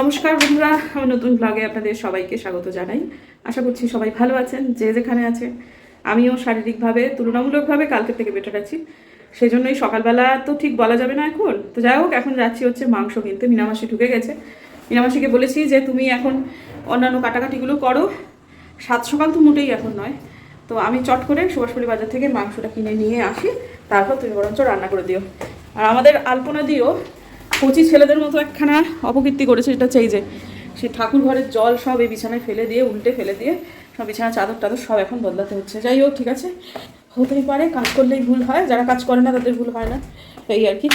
নমস্কার বন্ধুরা, আমার নতুন ব্লগে আপনাদের সবাইকে স্বাগত জানাই। আশা করছি সবাই ভালো আছেন, যে যেখানে আছেন। আমিও শারীরিকভাবে, তুলনামূলকভাবে কালকের থেকে বেটার আছি। সেই জন্যই সকালবেলা তো ঠিক বলা যাবে না এখন। তো যাই হোক, এখন যাচ্ছি হচ্ছে মাংস কিনতে। মিনামাসি ঢুকে গেছে। মিনামাসিকে বলেছি যে, তুমি এখন অন্যান্য কাটাকাটিগুলো করো। সাত সকাল তো মোটেই এখন নয়। তো আমি চট করে সুভাষপল্লী বাজার থেকে মাংসটা কিনে নিয়ে আসি। তারপর তুমি বরঞ্চ রান্না করে দিও। আর আমাদের আলপনা দিও কচি ছেলেদের মতো একখানা অপকীর্তি করেছে হচ্ছে এই যে সে ঠাকুর ঘরের জল সব এই বিছানায় ফেলে দিয়ে, উল্টে ফেলে দিয়ে সব বিছানা চাদর টাদর সব এখন বদলাতে হচ্ছে। যাই হোক, ঠিক আছে। হতেই পারে, কাজ করলেই ভুল হয়। যারা কাজ করে না, তাদের ভুল হয় না। এই আর কি।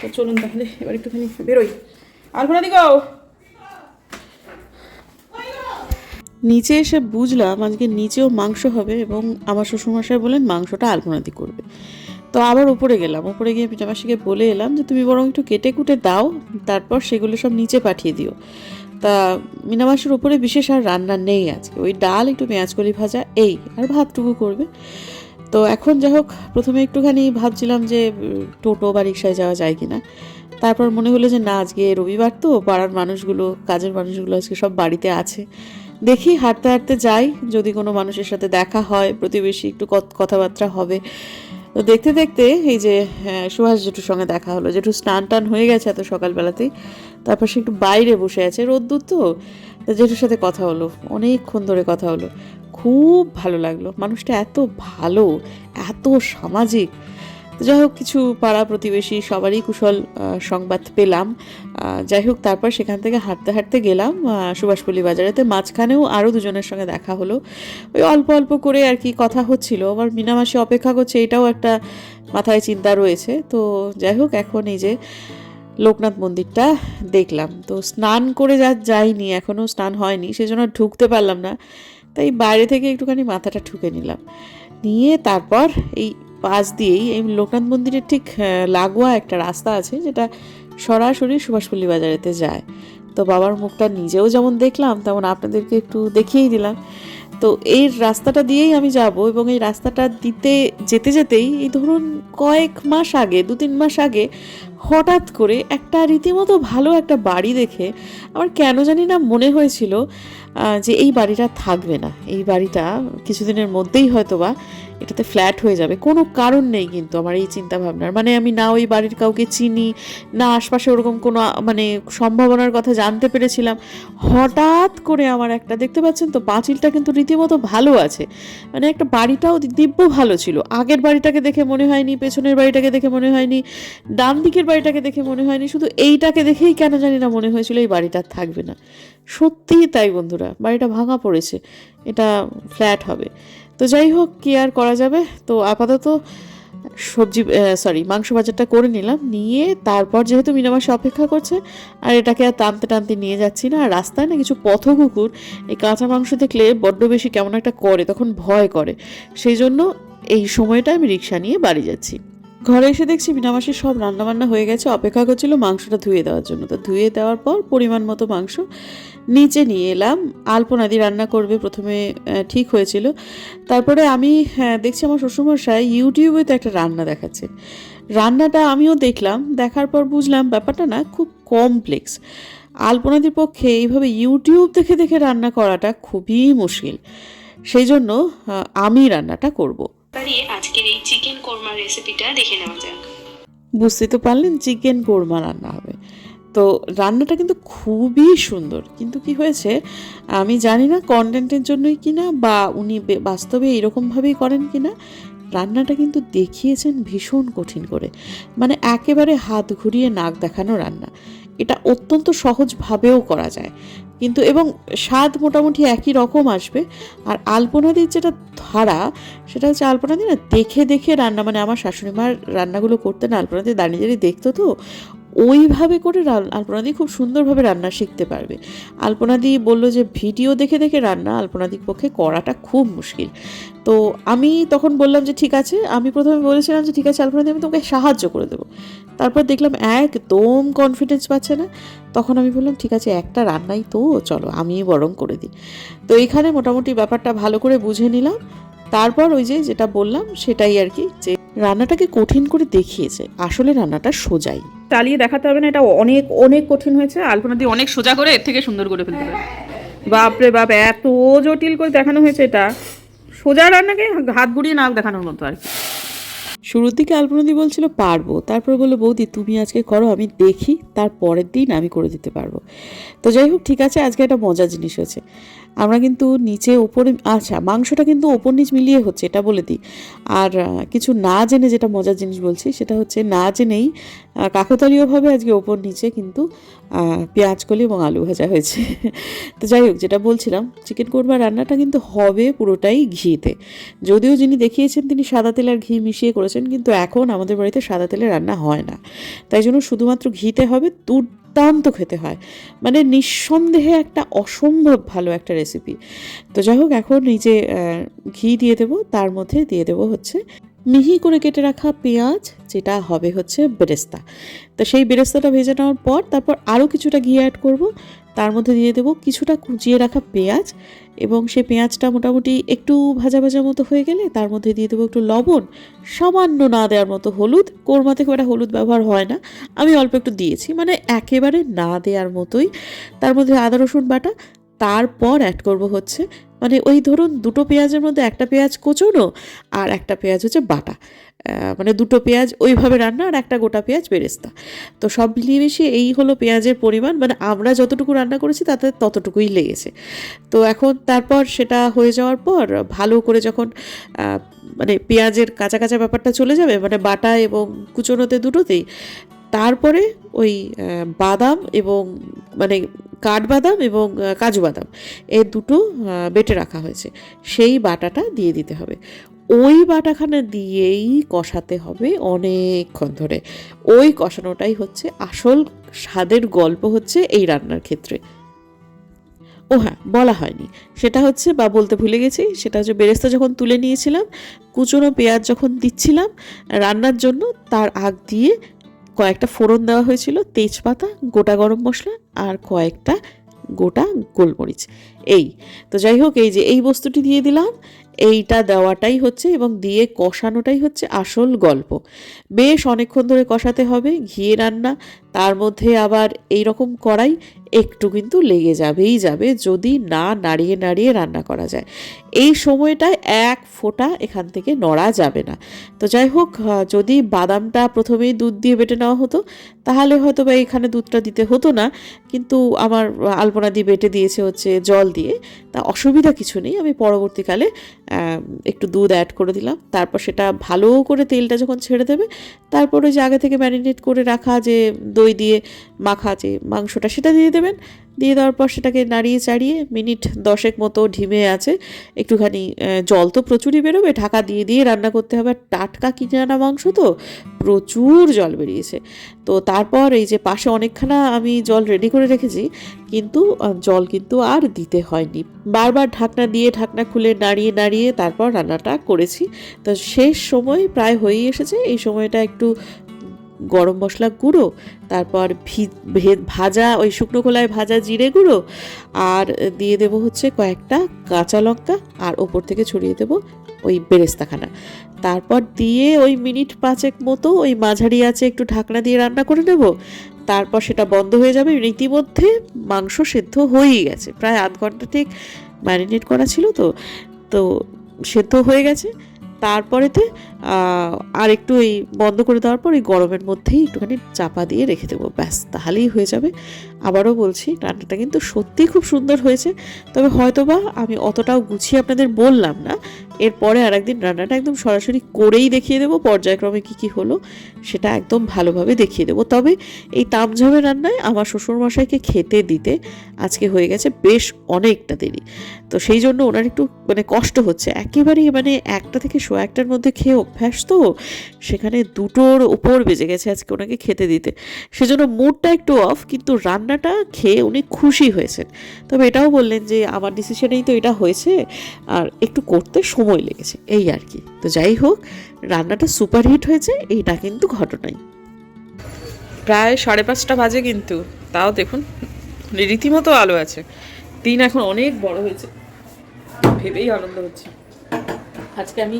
তো চলুন তাহলে, এবার একটুখানি বেরোই। আলপনা দিগাও নিচে এসে বুঝলাম আজকে নিচেও মাংস হবে এবং আমার শ্বশুরমশাই বলেন মাংসটা আলপনাদি করবে। তো আবার উপরে গেলাম। উপরে গিয়ে পিঠামাসিকে বলে এলাম যে, তুমি বরং একটু কেটে কুটে দাও, তারপর সেগুলো সব নিচে পাঠিয়ে দিও। তা মিনামাসের উপরে বিশেষ আর রান্না নেই আজকে। ওই ডাল, একটু পেঁয়াজ কলি ভাজা, এই, আর ভাতটুকু করবে। তো এখন যাই হোক, প্রথমে একটুখানি ভাবছিলাম যে, টোটো বা রিক্সায় যাওয়া যায় কিনা। তারপর মনে হলো যে, না, আজকে রবিবার তো, পাড়ার মানুষগুলো, কাজের মানুষগুলো আজকে সব বাড়িতে আছে। দেখি হাঁটতে হাঁটতে যাই। যদি কোনো মানুষের সাথে দেখা হয়, প্রতিবেশী একটু কথাবার্তা হবে। তো দেখতে দেখতে এই যে সুভাষ জেঠুর সঙ্গে দেখা হলো। জেঠু স্নান টান হয়ে গেছে এত সকালবেলাতেই। তারপর সে একটু বাইরে বসে আছে। রোদ্দুর তো জেঠুর সাথে কথা হলো। অনেকক্ষণ ধরে কথা হলো। খুব ভালো লাগল। মানুষটা এত ভালো, এত সামাজিক। যাই হোক, কিছু পাড়া প্রতিবেশী সবারই কুশল সংবাদ পেলাম। যাই হোক, তারপর সেখান থেকে হাঁটতে হাঁটতে গেলাম সুভাষপল্লী বাজারেতে। মাঝখানেও আরও দুজনের সঙ্গে দেখা হলো। ওই অল্প অল্প করে আর কি কথা হচ্ছিল। আবার মিনামাসি অপেক্ষা করছে, এটাও একটা মাথায় চিন্তা রয়েছে। তো যাই হোক, এখন এই যে লোকনাথ মন্দিরটা দেখলাম। তো স্নান করে যা যাইনি এখনও স্নান হয়নি, সেজন্য ঢুকতে পারলাম না। তাই বাইরে থেকে একটুখানি মাথাটা ঠুকে নিলাম। নিয়ে তারপর এই পাশ দিয়েই এই লোকনাথ মন্দিরের ঠিক লাগোয়া একটা রাস্তা আছে যেটা সরাসরি সুভাষপল্লী বাজারেতে যায়। তো বাবার মুখটা নিজেও যেমন দেখলাম, তেমন আপনাদেরকে একটু দেখিয়েই দিলাম। তো এই রাস্তাটা দিয়েই আমি যাব এবং এই রাস্তাটা দিতে, যেতে যেতেই এই ধরুন কয়েক মাস আগে দু তিন মাস আগে হঠাৎ করে একটা রীতিমতো ভালো একটা বাড়ি দেখে আমার কেন জানি না মনে হয়েছিল যে এই বাড়িটা থাকবে না। এই বাড়িটা কিছুদিনের মধ্যেই হয়তো বা এটাতে ফ্ল্যাট হয়ে যাবে। কোনো কারণ নেই কিন্তু আমার এই চিন্তা ভাবনার মানে আমি না ওই বাড়ির কাউকে চিনি, না আশপাশে ওরকম কোনো মানে সম্ভাবনার কথা জানতে পেরেছিলাম। হঠাৎ করে আমার একটা, দেখতে পাচ্ছেন তো পাঁচিলটা কিন্তু রীতিমতো ভালো আছে। মানে একটা বাড়িটাও দিব্য ভালো ছিল। আগের বাড়িটাকে দেখে মনে হয়নি, পেছনের বাড়িটাকে দেখে মনে হয়নি ডান দিকের বাড়িটাকে দেখে মনে হয়নি। শুধু এইটাকে দেখেই কেন জানি না মনে হয়েছিল এই বাড়িটা থাকবে না। সত্যিই তাই বন্ধুরা, বাড়িটা ভাঙা পড়েছে। এটা ফ্ল্যাট হবে। তো যাই হোক, কি আর করা যাবে? তো আপাতত সবজি সরি মাংস বাজারটা করে নিলাম। নিয়ে তারপর যেহেতু মিনামাসে অপেক্ষা করছে, আর এটাকে আর টানতে টানতে নিয়ে যাচ্ছি না। আর রাস্তায় না কিছু পথ কুকুর এই কাঁচা মাংস দেখলে বড্ড বেশি কেমন একটা করে, তখন ভয় করে। সেই জন্য এই সময়টা আমি রিক্সা নিয়ে বাড়ি যাচ্ছি। ঘরে এসে দেখছি মিনামাসি সব রান্নাবান্না হয়ে গেছে। অপেক্ষা করছিল মাংসটা ধুয়ে দেওয়ার জন্য। তো ধুয়ে দেওয়ার পর পরিমাণ মতো মাংস নিচে নিয়ে এলাম। আলপনাদি রান্না করবে প্রথমে ঠিক হয়েছিল। তারপরে আমি হ্যাঁ, দেখছি আমার শ্বশুরমশাই ইউটিউবে তো একটা রান্না দেখাচ্ছে। রান্নাটা আমিও দেখলাম। দেখার পর বুঝলাম ব্যাপারটা না খুব কমপ্লেক্স। আলপনাদির পক্ষে এইভাবে ইউটিউব দেখে দেখে রান্না করাটা খুবই মুশকিল। সেই জন্য আমি রান্নাটা করব। আজকের এই চিকেন কোরমার রেসিপিটা দেখে নেওয়া যাক। বুঝতে তো পারলেন চিকেন কোরমা রান্না হবে। তো রান্নাটা কিন্তু খুবই সুন্দর। কিন্তু কি হয়েছে, আমি জানি না কন্টেন্টের জন্যই কিনা বা উনি বাস্তবে এরকমভাবেই করেন কিনা, রান্নাটা কিন্তু দেখিয়েছেন ভীষণ কঠিন করে। মানে একেবারে হাত ঘুরিয়ে নাক দেখানো রান্না। এটা অত্যন্ত সহজভাবেও করা যায়। কিন্তু এবং স্বাদ মোটামুটি একই রকম আসবে। আর আলপনাদির যেটা ধারা, সেটা হচ্ছে আলপনাদি না, দেখে দেখে রান্না মানে আমার শাশুড়ি মার রান্নাগুলো করতেন আলপনাদি দাঁড়িয়ে দাঁড়িয়ে দেখতো তো ওইভাবে করে আলপনাদি খুব সুন্দরভাবে রান্না শিখতে পারবে। আলপনাদি বলল যে, ভিডিও দেখে দেখে রান্না আলপনাদির পক্ষে করাটা খুব মুশকিল। তো আমি তখন বললাম যে, ঠিক আছে। আমি প্রথমে বলেছিলাম যে, ঠিক আছে আলপনাদি আমি তোমাকে সাহায্য করে দেবো। তারপর দেখলাম একদম কনফিডেন্স পাচ্ছে না। তখন আমি বললাম, ঠিক আছে, একটা রান্নাই তো, চলো আমিই বরং করে দিই। তো এইখানে মোটামুটি ব্যাপারটা ভালো করে বুঝে নিলাম। তারপর ওই যে, যেটা বললাম সেটাই আর কি, যে, রান্নাটাকে কঠিন করে দেখিয়েছে। আসলে রান্নাটা সোজাই। চালিয়ে দেখাতে হবে না, এটা অনেক অনেক কঠিন হয়েছে। আলপনা দিয়ে অনেক সোজা করে এর থেকে সুন্দর করে ফেলতে পারে বাপরে বাপ, এত জটিল করে দেখানো হয়েছে এটা। সোজা রান্নাকে হাত গুড়িয়ে নাক দেখানোর মতো আর কি। শুরুর দিকে আলপনাদি বলছিল, পারব। তারপর বলল, বৌদি, তুমি আজকে করো, আমি দেখি, তার পরের দিন আমি করে দিতে পারব। তো যাই হোক, ঠিক আছে, আজকে একটা মজার জিনিস হয়েছে। আমরা কিন্তু নিচে ওপরে আচ্ছা মাংসটা কিন্তু ওপর নিচ মিলিয়ে হচ্ছে, এটা বলে দিই। আর কিছু না জেনে যেটা মজার জিনিস বলছি, সেটা হচ্ছে না জেনেই কাকতালীয়ভাবে আজকে ওপর নিচে কিন্তু পেঁয়াজ, কলি এবং আলু ভাজা হয়েছে। তো যাই হোক, যেটা বলছিলাম, চিকেন কোরমা রান্নাটা কিন্তু হবে পুরোটাই ঘিতে। যদিও যিনি দেখিয়েছেন তিনি সাদা তেল আর ঘি মিশিয়ে করেছেন, কিন্তু এখন আমাদের বাড়িতে সাদা তেলে রান্না হয় না। তাই জন্য শুধুমাত্র ঘিতে হবে দুর্দান্ত খেতে হয়। মানে নিঃসন্দেহে একটা অসম্ভব ভালো একটা রেসিপি তো যাই হোক, এখন এই যে ঘি দিয়ে দেবো, তার মধ্যে দিয়ে দেবো হচ্ছে মিহি করে কেটে রাখা পেঁয়াজ, যেটা হবে হচ্ছে বেরেস্তা। তো সেই বেরেস্তাটা ভেজে নেওয়ার পর তারপর আরও কিছুটা ঘি অ্যাড করব। তার মধ্যে দিয়ে দেবো কিছুটা কুচিয়ে রাখা পেঁয়াজ এবং সেই পেঁয়াজটা মোটামুটি একটু ভাজা ভাজা মতো হয়ে গেলে তার মধ্যে দিয়ে দেবো একটু লবণ, সামান্য না দেওয়ার মতো হলুদ। কোরমাতে খুব একটা হলুদ ব্যবহার হয় না। আমি অল্প একটু দিয়েছি মানে একেবারে না দেওয়ার মতোই। তার মধ্যে আদা রসুন বাটা, তারপর অ্যাড করব হচ্ছে মানে ওই ধরুন দুটো পেঁয়াজের মধ্যে একটা পেঁয়াজ কোচোনো আর একটা পেঁয়াজ হচ্ছে বাটা। মানে দুটো পেঁয়াজ ওইভাবে রান্না আর একটা গোটা পেঁয়াজ বেরেস্তা। তো সব মিলিয়ে মিশিয়ে এই হলো পেঁয়াজের পরিমাণ মানে আমরা যতটুকু রান্না করেছি তাতে ততটুকুই লেগেছে। তো এখন তারপর সেটা হয়ে যাওয়ার পর ভালো করে যখন মানে পেঁয়াজের কাঁচা কাঁচা ব্যাপারটা চলে যাবে মানে বাটা এবং কুচোনোতে দুটোতেই তারপরে ওই বাদাম এবং মানে কাঠবাদাম এবং কাজু বাদাম এই দুটো বেটে রাখা হয়েছে। সেই বাটাটা দিয়ে দিতে হবে। ওই বাটাখানা দিয়েই কষাতে হবে অনেকক্ষণ ধরে। ওই কষানোটাই হচ্ছে আসল স্বাদের গল্প হচ্ছে এই রান্নার ক্ষেত্রে। ও হ্যাঁ বলা হয়নি। সেটা হচ্ছে, বা বলতে ভুলে গেছি, সেটা হচ্ছে বেরেস্তা যখন তুলে নিয়েছিলাম, কুচনো পেঁয়াজ যখন দিচ্ছিলাম, রান্নার জন্য, তার আগ দিয়ে কয়েকটা ফোড়ন দেওয়া হয়েছিল, তেজপাতা, গোটা গরম মশলা আর কয়েকটা গোটা গোলমরিচ। এই, তো যাই হোক, এই যে এই বস্তুটি দিয়ে দিলাম, এইটা দেওয়াটাই হচ্ছে এবং দিয়ে কষানোটাই হচ্ছে আসল গল্প। বেশ অনেকক্ষণ ধরে কষাতে হবে, ঘিয়ে রান্না তার মধ্যে আবার এই রকম কড়াই একটু কিন্তু লেগে যাবেই যাবে যদি না নাড়িয়ে নাড়িয়ে রান্না করা যায়। এই সময়টায় এক ফোঁটা এখান থেকে নড়া যাবে না। তো যাই হোক যদি বাদামটা প্রথমেই দুধ দিয়ে বেটে নেওয়া হতো, তাহলে হয়তো বা এখানে দুধটা দিতে হতো না। কিন্তু আমার আলপনা দিয়ে বেটে দিয়েছে হচ্ছে জল দিয়ে। তা অসুবিধা কিছু নেই, আমি পরবর্তীকালে একটু দুধ অ্যাড করে দিলাম। তারপর সেটা ভালো করে তেলটা যখন ছেড়ে দেবে, তারপর যে আগে থেকে ম্যারিনেট করে রাখা যে দই দিয়ে মাখা যে মাংসটা, সেটা দিয়ে দেবেন। দিয়ে দেওয়ার পর সেটাকে নাড়িয়ে চাড়িয়ে মিনিট দশেক মতো ঢিমে আছে। একটুখানি জল তো প্রচুরই বেরোবে। ঢাকা দিয়ে দিয়ে রান্না করতে হবে। টাটকা কিনে আনা মাংস তো প্রচুর জল বেরিয়েছে। তো তারপর এই যে পাশে অনেকখানা আমি জল রেডি করে রেখেছি, কিন্তু জল কিন্তু আর দিতে হয়নি। বারবার ঢাকনা দিয়ে ঢাকনা খুলে নাড়িয়ে নাড়িয়ে তারপর রান্নাটা করেছি। তো শেষ সময় প্রায় হয়েই এসেছে। এই সময়টা একটু গরম মশলা গুঁড়ো, তারপর ভাজা, ওই শুকনো খোলায় ভাজা জিরে গুঁড়ো, আর দিয়ে দেবো হচ্ছে কয়েকটা কাঁচা লঙ্কা, আর ওপর থেকে ছড়িয়ে দেবো ওই বেরেস্তাখানা। তারপর দিয়ে ওই মিনিট পাঁচেক মতো ওই মাঝারি আছে একটু ঢাকনা দিয়ে রান্না করে নেব। তারপর সেটা বন্ধ হয়ে যাবে রীতিমধ্যে মাংস সেদ্ধ হয়েই গেছে। প্রায় আধ ঘণ্টা ঠিক ম্যারিনেট করা ছিল তো তো সেদ্ধ হয়ে গেছে। তারপরেতে আর একটু এই বন্ধ করে দেওয়ার পর এই গরমের মধ্যেই একটুখানি চাপা দিয়ে রেখে দেবো। ব্যাস, তাহলেই হয়ে যাবে। আবারও বলছি, রান্নাটা কিন্তু সত্যিই খুব সুন্দর হয়েছে। তবে হয়তোবা আমি অতটাও গুছিয়ে আপনাদের বললাম না। এরপরে আর একদিন রান্নাটা একদম সরাসরি করেই দেখিয়ে দেবো, পর্যায়ক্রমে কী কী হলো সেটা একদম ভালোভাবে দেখিয়ে দেবো। তবে এই তামঝামের রান্নায় আমার শ্বশুরমশাইকে খেতে দিতে আজকে হয়ে গেছে বেশ অনেকটা দেরি। তো সেই জন্য ওনার একটু মানে কষ্ট হচ্ছে। একেবারেই মানে একটা থেকে শো একটার মধ্যে খেয়ে অভ্যাস তো, সেখানে দুটোর ওপর বেজে গেছে আজকে ওনাকে খেতে দিতে। সেজন্য মুডটা একটু অফ কিন্তু রান্নাটা খেয়ে উনি খুশি হয়েছেন। তবে এটাও বললেন যে, আমার ডিসিশনেই তো এটা হয়েছে, আর একটু করতে সময় লেগেছে। এই আর কি। তো যাই হোক, রান্নাটা সুপারহিট হয়েছে এইটা কিন্তু ঘটনাই। প্রায় সাড়ে পাঁচটা বাজে কিন্তু। তাও দেখুন, রীতিমতো আলো আছে। দিন এখন অনেক বড় হয়েছে। ভেবেই আনন্দ হচ্ছে। আজকে আমি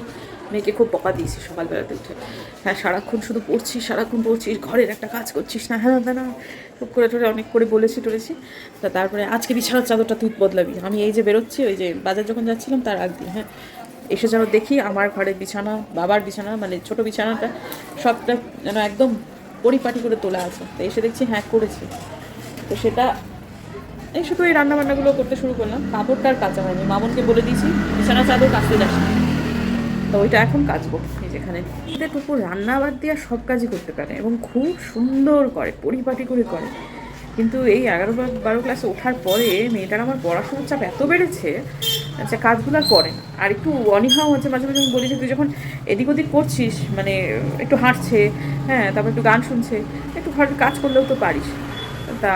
মেয়েকে খুব বকা দিয়েছি সকালবেলাতে উঠে। হ্যাঁ সারাক্ষণ শুধু পড়ছিস, সারাক্ষণ পড়ছিস, ঘরের একটা কাজ করছিস না হ্যাঁ না খুব করে টরে অনেক করে বলেছি টরেছি তা তারপরে আজকে বিছানার চাদরটা তুই বদলাবি। আমি এই যে বেরোচ্ছি, ওই যে বাজার যখন যাচ্ছিলাম, তার আগ দিয়ে হ্যাঁ। এসে যেন দেখি আমার ঘরের বিছানা, বাবার বিছানা মানে ছোট বিছানাটা, সবটা যেন একদম পরিপাটি করে তোলা আছে। তো এসে দেখছি হ্যাঁ করেছি। তো সেটা এই শুধু এই রান্নাবান্নাগুলো করতে শুরু করলাম। কাপড়টা আর কাচা হয়নি। মামনকে বলে দিয়েছি বিছানা চাদর কাচতে না। তো ওইটা এখন কাজ এই যেখানে এটা টুকু রান্না বাদ দিয়ে সব কাজই করতে পারে এবং খুব সুন্দর করে, পরিপাটি করে করে। কিন্তু এই এগারো বারো ক্লাসে ওঠার পরে মেয়েটার আমার পড়াশোনার চাপ এত বেড়েছে আচ্ছা কাজগুলো করে আর একটু অনীহাও হচ্ছে, মাঝে মাঝে আমি বলি যে, তুই যখন এদিক ওদিক করছিস মানে একটু হাঁটছে হ্যাঁ তারপর একটু গান শুনছে, একটু ঘর কাজ করলেও তো পারিস। তা,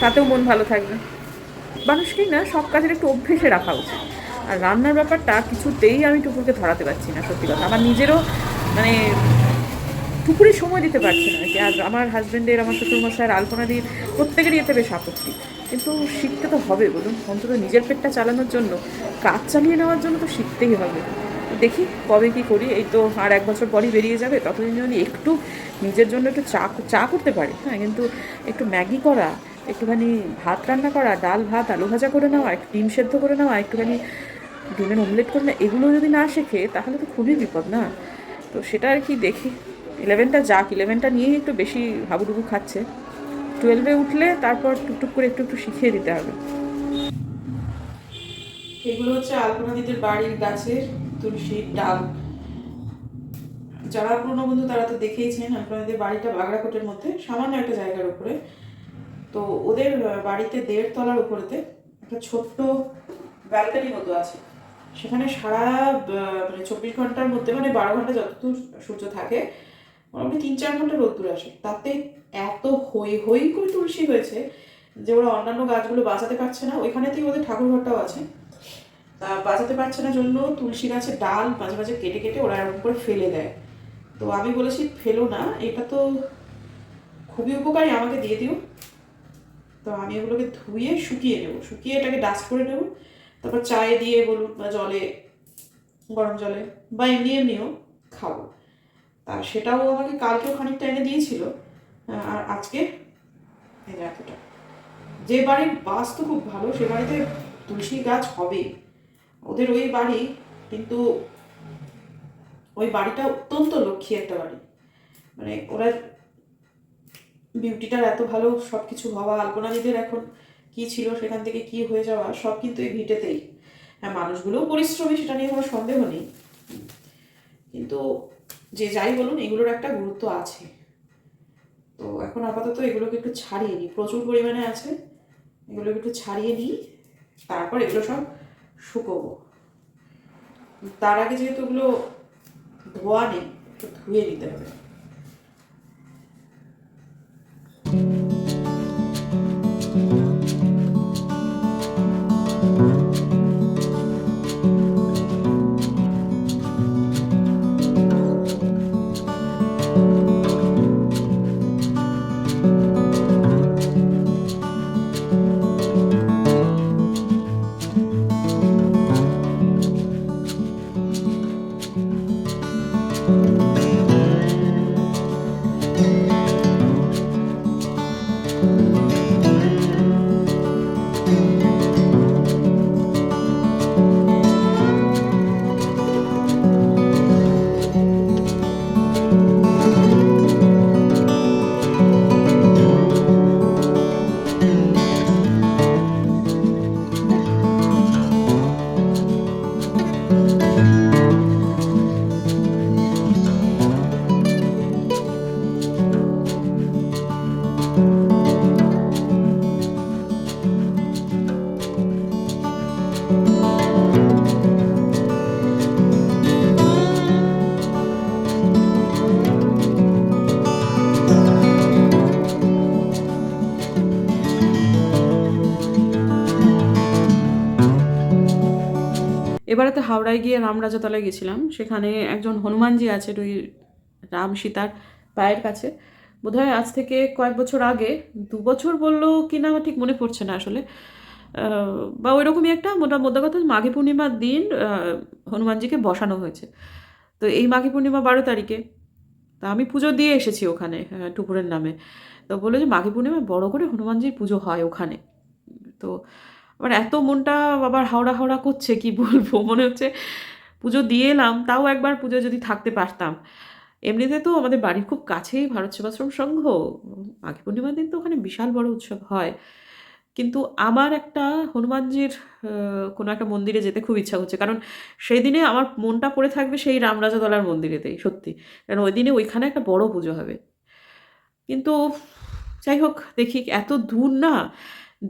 তাতেও মন ভালো থাকবে। মানুষকেই না, সব কাজের একটু অভ্যেসে রাখা উচিত। আর রান্নার ব্যাপারটা কিছুতেই আমি টুকুরকে ধরাতে পারছি না, সত্যি কথা। আমার নিজেরও মানে টুকুরে সময় দিতে পারছি না। কি, আর আমার হাজব্যান্ডের আমার শ্বশুরমশাইয়ের, আলপনাদির প্রত্যেকেরই এতে বেশ আপত্তি। কিন্তু শিখতে তো হবে বলুন, অন্তত নিজের পেটটা চালানোর জন্য, কাজ চালিয়ে নেওয়ার জন্য তো শিখতেই হবে। দেখি কবে কি করি, এই তো আর এক বছর পরই বেরিয়ে যাবে, ততদিন যদি একটু নিজের জন্য একটু চা চা করতে পারি। হ্যাঁ কিন্তু একটু ম্যাগি করা, একটুখানি ভাত রান্না করা, ডাল, ভাত, আলু ভাজা করে নেওয়া, একটু ডিম সেদ্ধ করে নেওয়া, একটুখানি ডিমের অমলেট করে নেওয়া এগুলো যদি না শেখে, তাহলে তো খুবই বিপদ না? তো সেটা আর কি দেখি। ইলেভেনটা যাক ইলেভেনটা নিয়েই একটু বেশি হাবুডুবু খাচ্ছে। টুয়েলভে উঠলে তারপর টুকটুক করে একটু একটু শিখিয়ে দিতে হবে। এগুলো হচ্ছে আলপনাদিদের বাড়ির গাছের তুলসীর ডাল। যারা পুরনো বন্ধু, তারা তো দেখেইছেন আলপনাদিদের বাড়িটা বাগড়াকোটের মধ্যে, সামান্য একটা জায়গার উপরে। তো ওদের বাড়িতে দেড় তলার উপরেতে একটা ছোট্ট ব্যালকানি মতো আছে। সেখানে সারা মানে চব্বিশ ঘণ্টার মধ্যে মানে বারো ঘণ্টা যতদূর সূর্য থাকে, মোটামুটি তিন চার ঘণ্টা রোদ্দুর আসে। তাতে এত হই হই করে তুলসী হয়েছে যে ওরা অন্যান্য গাছগুলো বাঁচাতে পারছে না। ওইখানেতেই ওদের ঠাকুর ঘরটাও আছে। তা বাঁচাতে পারছে না জন্য তুলসী গাছের ডাল মাঝে মাঝে কেটে কেটে ওরা এরকম করে ফেলে দেয়। তো আমি বলেছি, ফেলো না, এটা তো খুবই উপকারী, আমাকে দিয়ে দিও। তো আমি এগুলোকে ধুয়ে শুকিয়ে নেব। শুকিয়ে এটাকে ডাস্ট করে নেব। তারপর চায়ে দিয়ে বলুন বা জলে, গরম জলে বা এমনি এমনিও খাব। তা সেটাও আমাকে কালকেও খানিকটা এনে দিয়েছিল আর আজকে এতটা। যে বাড়ির বাস তো খুব ভালো, সে বাড়িতে তুলসী গাছ হবে ওদের ওই বাড়ি, কিন্তু ওই বাড়িটা অত্যন্ত লক্ষ্মী একটা বাড়ি। মানে ওরা বিউটিটার এত ভালো সব কিছু হওয়া আলপনাদিদের এখন কি ছিল, সেখান থেকে কি হয়ে যাওয়া, সব কিন্তু এই ভিটেতেই হ্যাঁ মানুষগুলোও পরিশ্রমী, সেটা নিয়ে কোনো সন্দেহ নেই। কিন্তু যে যাই বলুন, এগুলোর একটা গুরুত্ব আছে। তো এখন আপাতত এগুলোকে একটু ছাড়িয়ে নিই। প্রচুর পরিমাণে আছে। এগুলোকে একটু ছাড়িয়ে নিই। তারপর এগুলো সব শুকোবো। তার আগে যেহেতু এগুলো ধোয়া নেই ধুয়ে নিতে হবে। এবারে তো হাওড়ায় গিয়ে রামরাজাতলায় গেছিলাম। সেখানে একজন হনুমানজি আছে ওই রাম সীতার পায়ের কাছে। বোধহয় আজ থেকে কয়েক বছর আগে, দু বছর বলল কি না ঠিক মনে পড়ছে না আসলে। বা ওই রকমই একটা মোটা মোদ্দা কথা, মাঘী পূর্ণিমার দিন হনুমানজিকে বসানো হয়েছে। তো এই মাঘী পূর্ণিমা বারো তারিখে, তা আমি পুজো দিয়ে এসেছি ওখানে টুকুরের নামে। তো বলে যে মাঘী পূর্ণিমা বড় করে হনুমানজির পুজো হয় ওখানে। তো আবার এত মনটা আবার হাওড়া হাওড়া করছে, কি বলব? মনে হচ্ছে পুজো দিয়ে এলাম, তাও একবার পুজো যদি থাকতে পারতাম। এমনিতে তো আমাদের বাড়ির খুব কাছেই ভারত সেবাশ্রম সংঘ। মাঘী পূর্ণিমার দিন তো ওখানে বিশাল বড় উৎসব হয়। কিন্তু আমার একটা হনুমানজির কোনো একটা মন্দিরে যেতে খুব ইচ্ছা হচ্ছে কারণ সেই দিনে আমার মনটা পড়ে থাকবে সেই রামরাজাতলার মন্দিরেতেই, সত্যি। কারণ ওই দিনে ওইখানে একটা বড় পুজো হবে। কিন্তু যাই হোক, দেখি এত দূর না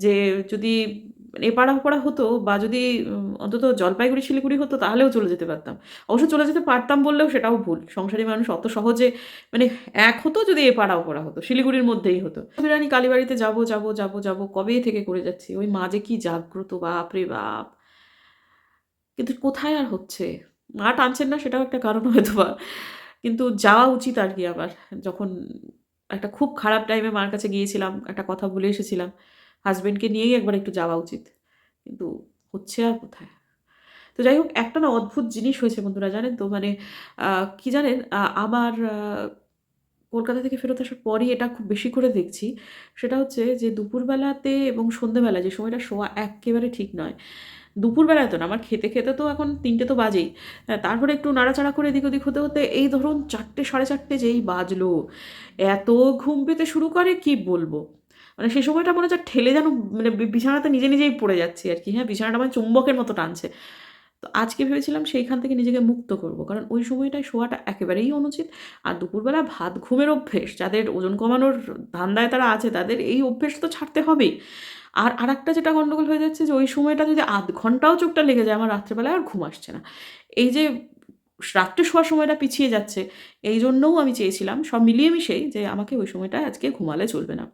যে যদি এপাড়া ওপাড়া হতো বা যদি অন্তত জলপাইগুড়ি, শিলিগুড়ি হতো তাহলেও চলে যেতে পারতাম। অবশ্য চলে যেতে পারতাম বললেও সেটাও ভুল। সংসারী মানুষ অত সহজে মানে এক হতো যদি এপাড়া ওপাড়া হতো, শিলিগুড়ির মধ্যেই হতো। বিরানি কালীবাড়িতে যাব যাব যাব যাব, কবে থেকে করে যাচ্ছি? ওই মাঝে কি জাগ্রত, বাপ রে বাপ। কিন্তু কোথায় আর হচ্ছে? মা টানছেন না সেটাও একটা কারণ হয়তো বা কিন্তু যাওয়া উচিত আর কি আবার। যখন একটা খুব খারাপ টাইমে মার কাছে গিয়েছিলাম, একটা কথা বলে এসেছিলাম। হাজব্যান্ডকে নিয়েই একবার একটু যাওয়া উচিত। কিন্তু হচ্ছে আর কোথায়? তো যাই হোক একটা না অদ্ভুত জিনিস হয়েছে বন্ধুরা জানেন তো? মানে কি জানেন? আমার কলকাতা থেকে ফেরত আসার পরই এটা খুব বেশি করে দেখছি। সেটা হচ্ছে যে দুপুরবেলাতে এবং সন্ধেবেলা যে সময়টা শোয়া একেবারে ঠিক নয়। দুপুরবেলায় তো না আমার খেতে খেতে তো এখন তিনটে তো বাজেই। হ্যাঁ, তারপরে একটু নাড়াচাড়া করে এদিক ওদিক হতে হতে এই ধরুন চারটে সাড়ে চারটে যেই বাজলো এত ঘুম পেতে শুরু করে কি বলব? মানে সেই সময়টা মনে হচ্ছে ঠেলে যেন মানে বিছানাতে নিজে নিজেই পড়ে যাচ্ছি আর কি। হ্যাঁ বিছানাটা মানে চুম্বকের মতো টানছে। তো আজকে ভেবেছিলাম সেইখান থেকে নিজেকে মুক্ত করব। কারণ ওই সময়টায় শোয়াটা একেবারেই অনুচিত। আর দুপুরবেলা ভাত ঘুমের অভ্যেস, যাদের ওজন কমানোর ধান্দায় তারা আছে, তাদের এই অভ্যেস তো ছাড়তে হবেই। আর আরেকটা যেটা গণ্ডগোল হয়ে যাচ্ছে যে ওই সময়টা যদি আধ ঘন্টাও চোখটা লেগে যায়, আমার রাত্রেবেলায় আর ঘুম আসছে না। এই যে রাত্রে শোয়ার সময়টা পিছিয়ে যাচ্ছে। এই জন্যও আমি চেয়েছিলাম, সব মিলিয়ে মিশেই যে আমাকে ওই সময়টা আজকে ঘুমালে চলবে না।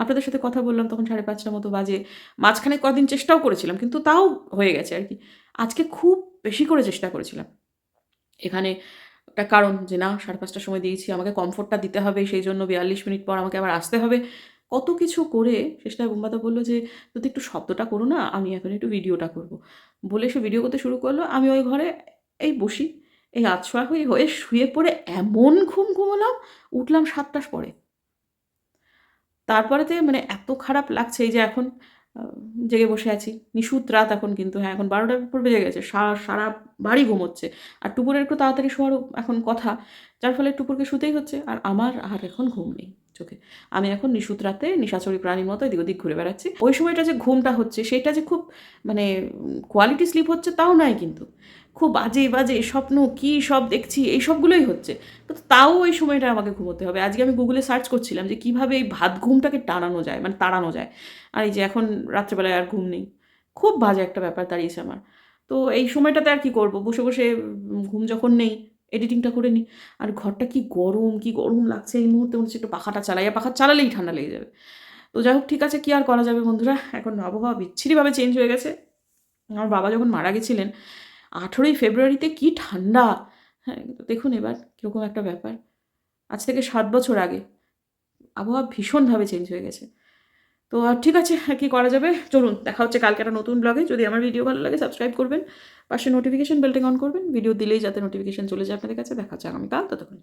আপনাদের সাথে কথা বললাম তখন সাড়ে পাঁচটার মতো বাজে, মাঝখানে কদিন চেষ্টাও করেছিলাম কিন্তু তাও হয়ে গেছে আর কি। আজকে খুব বেশি করে চেষ্টা করেছিলাম। এখানে একটা কারণ যে না, সাড়ে পাঁচটার সময় দিয়েছি, আমাকে কমফোর্টটা দিতে হবে, সেই জন্য বিয়াল্লিশ মিনিট পর আমাকে আবার আসতে হবে। কত কিছু করে শেষটায় বোম্বাদা বলল যে, যদি একটু শব্দটা করো না, আমি এখন একটু ভিডিওটা করব। বলে সে ভিডিও করতে শুরু করল, আমি ওই ঘরে এই বসি। এই আতশোয়া হয়ে হয়ে শুয়ে পড়ে এমন ঘুম ঘুমোলাম, উঠলাম সাতটার পরে। তারপরেতে মানে এত খারাপ লাগছে এই যে এখন জেগে বসে আছি। নিশুত রাত এখন কিন্তু হ্যাঁ এখন বারোটার উপর বেজে গেছে সারা সারা বাড়ি ঘুমোচ্ছে। আর টুপুরের একটু তাড়াতাড়ি শোয়ারও এখন কথা, যার ফলে টুপুরকে শুতেই হচ্ছে, আর আমার আর এখন ঘুম নেই চোখে। আমি এখন নিশুত রাতে নিশাচরি প্রাণীর মতো এদিক ওদিক ঘুরে বেড়াচ্ছি। ওই সময়টা যে ঘুমটা হচ্ছে, সেটা যে খুব মানে কোয়ালিটি স্লিপ হচ্ছে, তাও নয় কিন্তু। খুব বাজে বাজে স্বপ্ন, কী সব দেখছি, এই সবগুলোই হচ্ছে। তো তাও ওই সময়টা আমাকে ঘুমোতে হবে। আজকে আমি গুগলে সার্চ করছিলাম যে কীভাবে এই ভাত ঘুমটাকে টানানো যায় মানে তাড়ানো যায়। আর এই যে এখন রাত্রেবেলায় আর ঘুম নেই। খুব বাজে একটা ব্যাপার দাঁড়িয়েছে আমার। তো এই সময়টাতে আর কি করব? বসে বসে ঘুম যখন নেই এডিটিংটা করে নিই। আর ঘরটা কি গরম কি গরম লাগছে এই মুহূর্তে, মনে হচ্ছে একটু পাখাটা চালাই। আর পাখা চালালেই ঠান্ডা লেগে যাবে। তো যাই হোক, ঠিক আছে, কি আর করা যাবে বন্ধুরা? এখন আবহাওয়া বিচ্ছিরিভাবে চেঞ্জ হয়ে গেছে। আমার বাবা যখন মারা গেছিলেন আঠেরোই ফেব্রুয়ারিতে কি ঠান্ডা? হ্যাঁ দেখুন এবার কীরকম একটা ব্যাপার। আজ থেকে সাত বছর আগে। আবহাওয়া ভীষণভাবে চেঞ্জ হয়ে গেছে। তো ঠিক আছে কি করা যাবে? চলুন, দেখা হচ্ছে কালকে একটা নতুন ব্লগে যদি আমার ভিডিও ভালো লাগে সাবস্ক্রাইব করবেন। পাশে নোটিফিকেশন বেলটিং অন করবেন। ভিডিও দিলেই যাতে নোটিফিকেশন চলে যায় আপনাদের কাছে। দেখা হচ্ছে আগামীকাল। ততক্ষণ